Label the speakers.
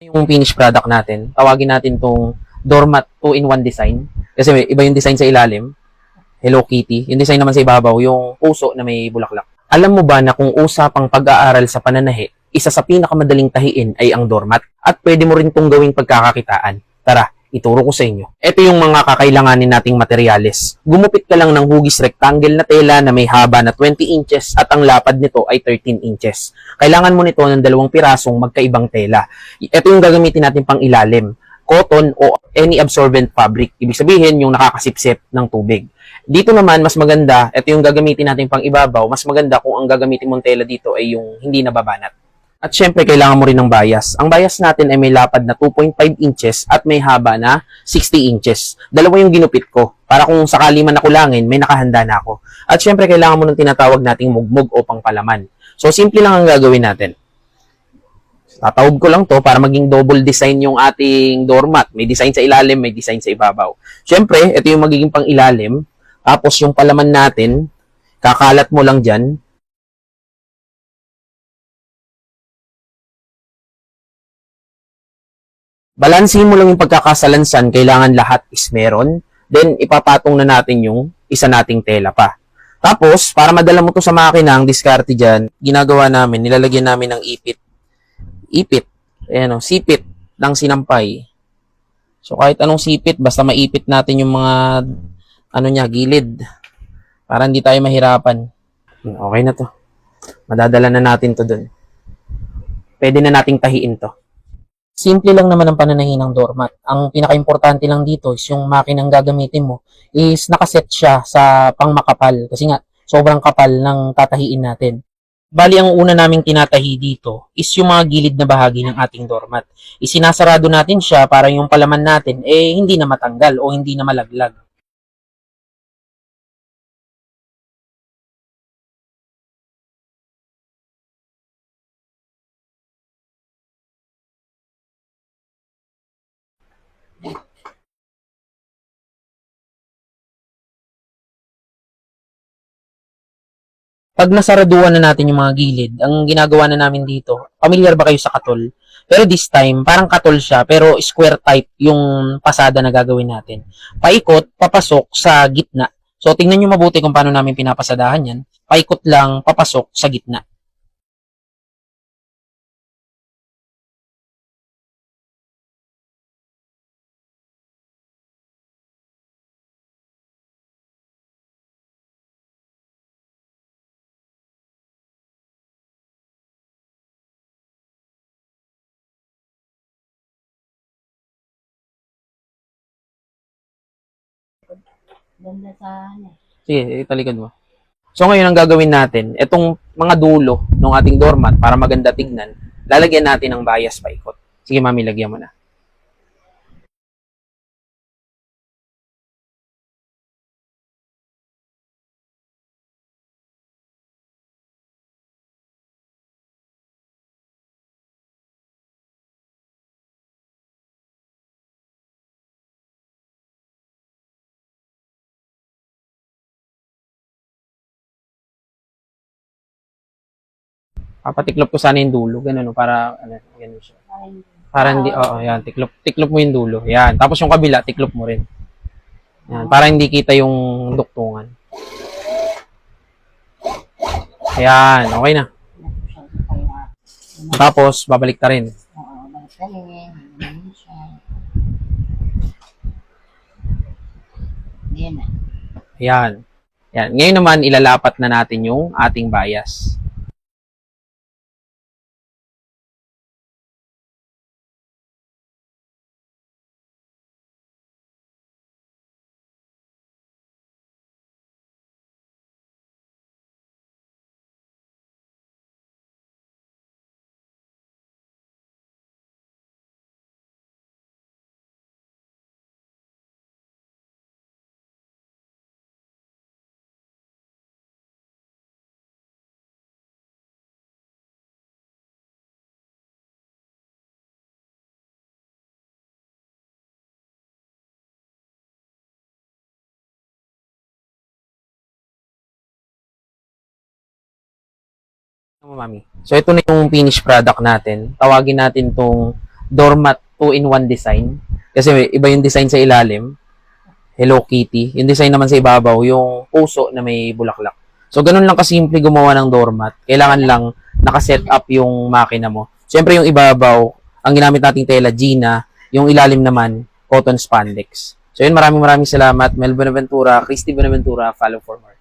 Speaker 1: yung finished product natin, tawagin natin tong doormat 2-in-1 design. Kasi iba yung design sa ilalim, Hello Kitty. Yung design naman sa ibabaw, yung puso na may bulaklak. Alam mo ba na kung usapang pag-aaral sa pananahi, isa sa pinakamadaling tahiin ay ang doormat? At pwede mo rin itong gawing pagkakakitaan. Tara, ituro ko sa inyo. Ito yung mga kakailanganin nating materyales. Gumupit ka lang ng hugis rectangle na tela na may haba na 20 inches at ang lapad nito ay 13 inches. Kailangan mo nito ng dalawang pirasong magkaibang tela. Ito yung gagamitin natin pang ilalim. Cotton o any absorbent fabric. Ibig sabihin, yung nakakasipsip ng tubig. Dito naman, mas maganda, ito yung gagamitin natin pang ibabaw, mas maganda kung ang gagamitin mong tela dito ay yung hindi nababanat. At syempre, kailangan mo rin ng bias. Ang bias natin ay may lapad na 2.5 inches at may haba na 60 inches. Dalawa yung ginupit ko. Para kung sakali man nakulangin, may nakahanda na ako. At syempre, kailangan mo ng tinatawag nating mugmug o pangpalaman. So, simple lang ang gagawin natin. Tatawag ko lang to para maging double design yung ating doormat. May design sa ilalim, may design sa ibabaw. Syempre, ito yung magiging pang ilalim. Tapos yung palaman natin, kakalat mo lang dyan. Balansin mo lang yung pagkakasalansan, kailangan lahat is meron. Then, ipapatong na natin yung isa nating tela pa. Tapos, para madala mo to sa makina, ang diskarte dyan, ginagawa namin, nilalagyan namin ng ipit. Ipit. Ayan o, sipit ng sinampay. So, kahit anong sipit, basta maipit natin yung mga, ano niya, gilid. Para hindi tayo mahirapan. Hmm, Okay na to. Madadala na natin to dun. Pwede na nating tahiin to. Simple lang naman ang pananahin ng doormat. Ang pinaka-importante lang dito is yung makinang gagamitin mo is nakaset siya sa pangmakapal. Kasi nga, sobrang kapal ng tatahiin natin. Bali, ang una naming tinatahi dito is yung mga gilid na bahagi ng ating doormat. Isinasarado natin siya para yung palaman natin eh hindi na matanggal o hindi na malaglag. Pag nasaraduan na natin yung mga gilid, ang ginagawa na namin dito, familiar ba kayo sa katol? Pero this time, parang katol siya, pero square type yung pasada na gagawin natin. Paikot, papasok sa gitna. So, tingnan nyo mabuti kung paano namin pinapasadahan yan. Paikot lang, papasok sa gitna.
Speaker 2: Ganda sa ano.
Speaker 1: Sige, italikod mo. So, ngayon ang gagawin natin, itong mga dulo ng ating doormat para maganda tignan, lalagyan natin ng bias paikot. Sige, mami, lagyan mo na. Papatiklop ko sana yung dulo, ganun, no, para, ano, ganun siya. Para hindi, oo, yan, tiklop, tiklop mo yung dulo. Yan. Tapos yung kabila, tiklop mo rin. Yan. Para hindi kita yung duktungan. Ayan, okay na. Tapos, babalik ta rin. Ayan. Yan. Ngayon naman, ilalapat na natin yung ating bias. Mami? So, ito na yung finished product natin. Tawagin natin tong doormat 2-in-1 design. Kasi iba yung design sa ilalim, Hello Kitty. Yung design naman sa ibabaw, yung puso na may bulaklak. So, ganun lang kasimple gumawa ng doormat. Kailangan lang nakaset up yung makina mo. Siyempre, yung ibabaw, ang ginamit nating tela, Gina. Yung ilalim naman, cotton spandex. So, yun, maraming maraming salamat. Mel Benaventura, Christy Benaventura, follow for more.